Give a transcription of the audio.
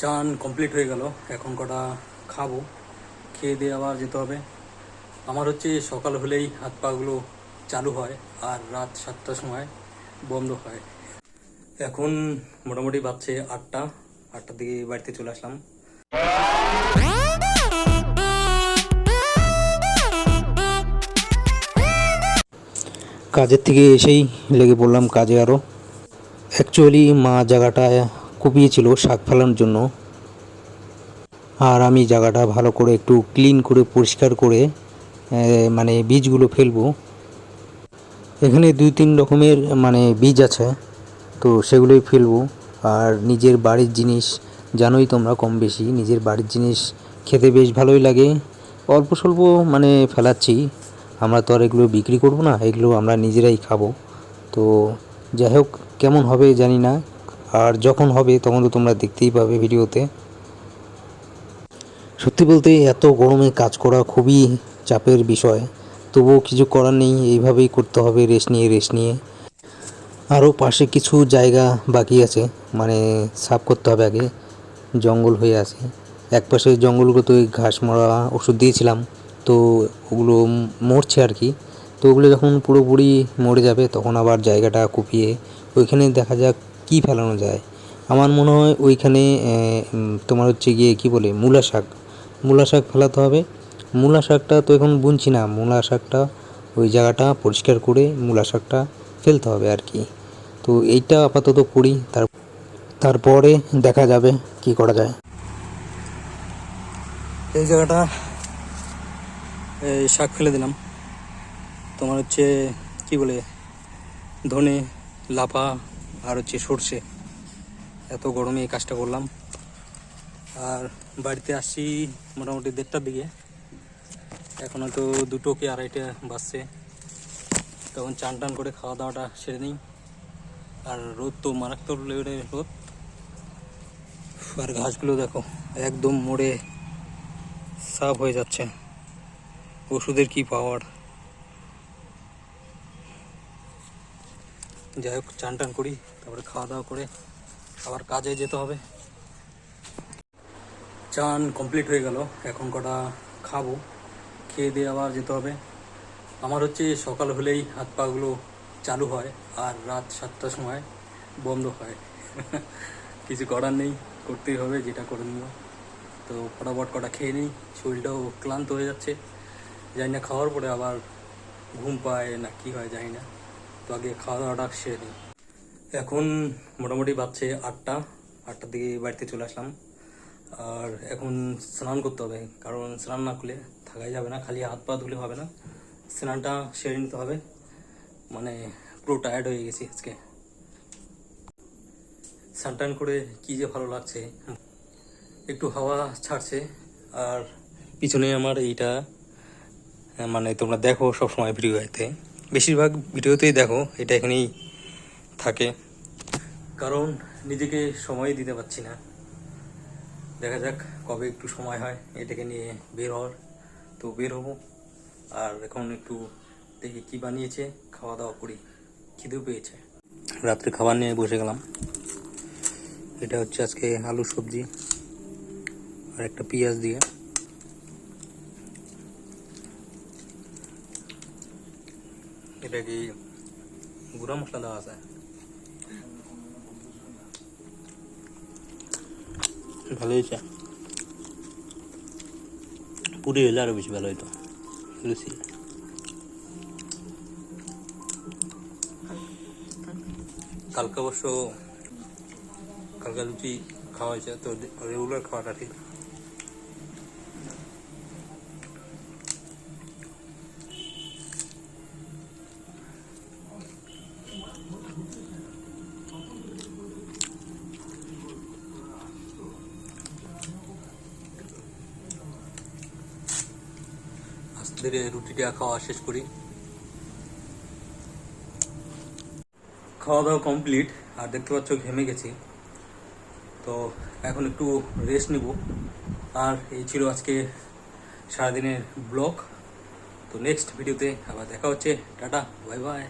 চান কমপ্লিট হয়ে গেল, এখন কটা খাব, খেয়ে দিয়ে আবার যেতে হবে। আমার হচ্ছে সকাল হলেই হাত পাগুলো চালু হয় আর রাত সাতটার সময় বন্ধ হয়। এখন মোটামুটি বাজছে আটটা, আটটার দিকে বাড়িতে চলে আসলাম। কাজের থেকে এসেই লেগে পড়লাম কাজে আরও অ্যাকচুয়ালি মা জায়গাটা কুপিয়েছিল শাক ফেলানোর জন্য। আর আমি জায়গাটা ভালো করে একটু ক্লিন করে, পরিষ্কার করে মানে বীজগুলো ফেলব। এখানে দুই তিন রকমের মানে বীজ আছে, তো সেগুলোই ফেলব। আর নিজের বাড়ির জিনিস, জানোই তোমরা কম বেশি, নিজের বাড়ির জিনিস খেতে বেশ ভালোই লাগে। অল্প স্বল্প মানে ফেলাচ্ছি। আমরা তো আর এগুলো বিক্রি করব না, এগুলো আমরা নিজেরাই খাব। তো যাই হোক, কেমন হবে জানি না। আর যখন হবে তখন তো তোমরা দেখতেই পাবে ভিডিওতে। সত্যি বলতে এত গরমে কাজ করা খুবই চাপের বিষয়। তবুও কিছু করার নেই, এইভাবেই করতে হবে রেস্ট নিয়ে রেস্ট নিয়ে। আরও পাশে কিছু জায়গা বাকি আছে মানে সাফ করতে হবে আগে, জঙ্গল হয়ে আছে। এক পাশে জঙ্গলগুলোতে ওই ঘাস মরা ওষুধ দিয়েছিলাম, তো ওগুলো মরছে আর কি। তো ওগুলো যখন পুরোপুরি মরে যাবে, তখন আবার জায়গাটা কুপিয়ে, ওইখানে দেখা যাক কী ফেলানো যায়? আমার মনে হয় ওইখানে তোমার হচ্ছে গিয়ে কী বলে, মূলা শাক। মূলা শাক ফেলাতে হবে। মূলা শাকটা তো এখন বুনছি না। মূলা শাকটা ওই জায়গাটা পরিষ্কার করে মূলা শাকটা ফেলতে হবে আর কি। তো এইটা আপাতত করি। তার, তারপরে দেখা যাবে কি করা যায়। এই জায়গাটা শাক ফেলে দিলাম। তোমার হচ্ছে কি বলে, ধনে, লাফা আর হচ্ছে সর্ষে। এত গরমে এই কাজটা করলাম। আর বাড়িতে আসছি মোটামুটি দেড়টার দিকে। এখন হয়তো দুটো কি আড়াইটা বাজছে। তখন চান টান করে খাওয়া দাওয়াটা সেরে নিই। আর রোদ তো মারাত্মক লেভেলের রোদ। আর ঘাসগুলো দেখো, একদম মোড়ে সাফ হয়ে যাচ্ছে। ওষুধের কি পাওয়ার যাই হোক চান টান করি, তারপরে খাওয়া দাওয়া করে আবার কাজে যেতে হবে। চান কমপ্লিট হয়ে গেল, এখন কটা খাব, খেয়ে দিয়ে আবার যেতে হবে। আমার হচ্ছে সকাল হলেই হাত পাগুলো চালু হয় আর রাত সাতটার সময় বন্ধ হয়। কিছু করার নেই, করতেই হবে, যেটা করে নিও তো ফটাফট কটা খেয়ে নিই, শরীরটাও ক্লান্ত হয়ে যাচ্ছে। জানি না খাওয়ার পরে আবার ঘুম পায় না কি হয়, জানি না। তো আগে খাওয়া দাওয়াটা সেরে নিই। এখন মোটামুটি বাজছে আটটা, আটটার দিকে বাড়িতে চলে আসলাম। আর এখন স্নান করতে হবে, কারণ স্নান না করলে থাকাই যাবে না, খালি হাত পা ধুলে হবে না। স্নানটা সেরে নিতে হবে মানে পুরো টায়ার্ড হয়ে গেছি আজকে। স্নান করে কী যে ভালো লাগছে। একটু হাওয়া ছাড়ছে, আর পিছনে আমার এইটা মানে তোমরা দেখো সব সময় ভিডিওতে বেশিরভাগ ভিডিওতেই দেখো, এটা এখানেই থাকে। কারণ নিজেকে সময় দিতে পারছি না। দেখা যাক কবে একটু সময় হয়, এটাকে নিয়ে বের হওয়ার। তো বের হব, আর এখন একটু দেখি কি বানিয়েছে, খাওয়া দাওয়া করি। খিদেও পেয়েছে। রাত্রে খাবার নিয়ে বসে গেলাম। এটা হচ্ছে আজকে আলু সবজি, আর একটা পেঁয়াজ দিয়ে। এটা কি গুঁড়া মশলা দেওয়া আছে। ভালো হয়েছে। পুরি হলে আরও বেশি ভালো হইতো। লুচি কালকে অবশ্য কালকে লুচি খাওয়া হয়েছে, তো রেগুলার খাওয়াটা ঠিক। ধীরে রুটিটা খাওয়া শেষ করি। খাওয়া দাওয়া কমপ্লিট আর দেখতে পাচ্ছ ঘেমে গেছি। তো এখন একটু রেস্ট নিব। আর এই ছিল আজকে সারাদিনের ব্লগ তো নেক্সট ভিডিওতে আবার দেখা হচ্ছে। Tata bye bye